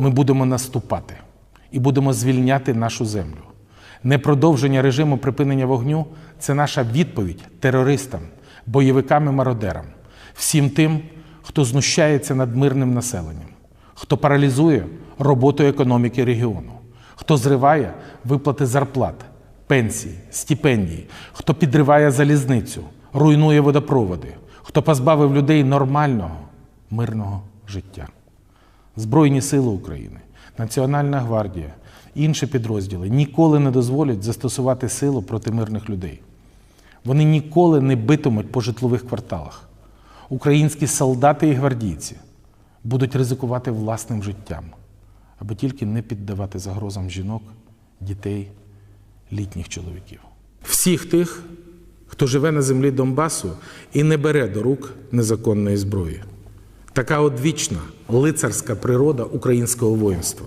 Ми будемо наступати і будемо звільняти нашу землю. Непродовження режиму припинення вогню це наша відповідь терористам, бойовикам і мародерам, всім тим, хто знущається над мирним населенням, хто паралізує роботу економіки регіону, хто зриває виплати зарплат, пенсій, стипендій, хто підриває залізницю, руйнує водопроводи, хто позбавив людей нормального мирного життя. Збройні сили України, Національна гвардія, інші підрозділи ніколи не дозволять застосувати силу проти мирних людей. Вони ніколи не битимуть по житлових кварталах. Українські солдати і гвардійці будуть ризикувати власним життям, аби тільки не піддавати загрозам жінок, дітей, літніх чоловіків. Всіх тих, хто живе на землі Донбасу і не бере до рук незаконної зброї. Така одвічна лицарська природа українського воїнства.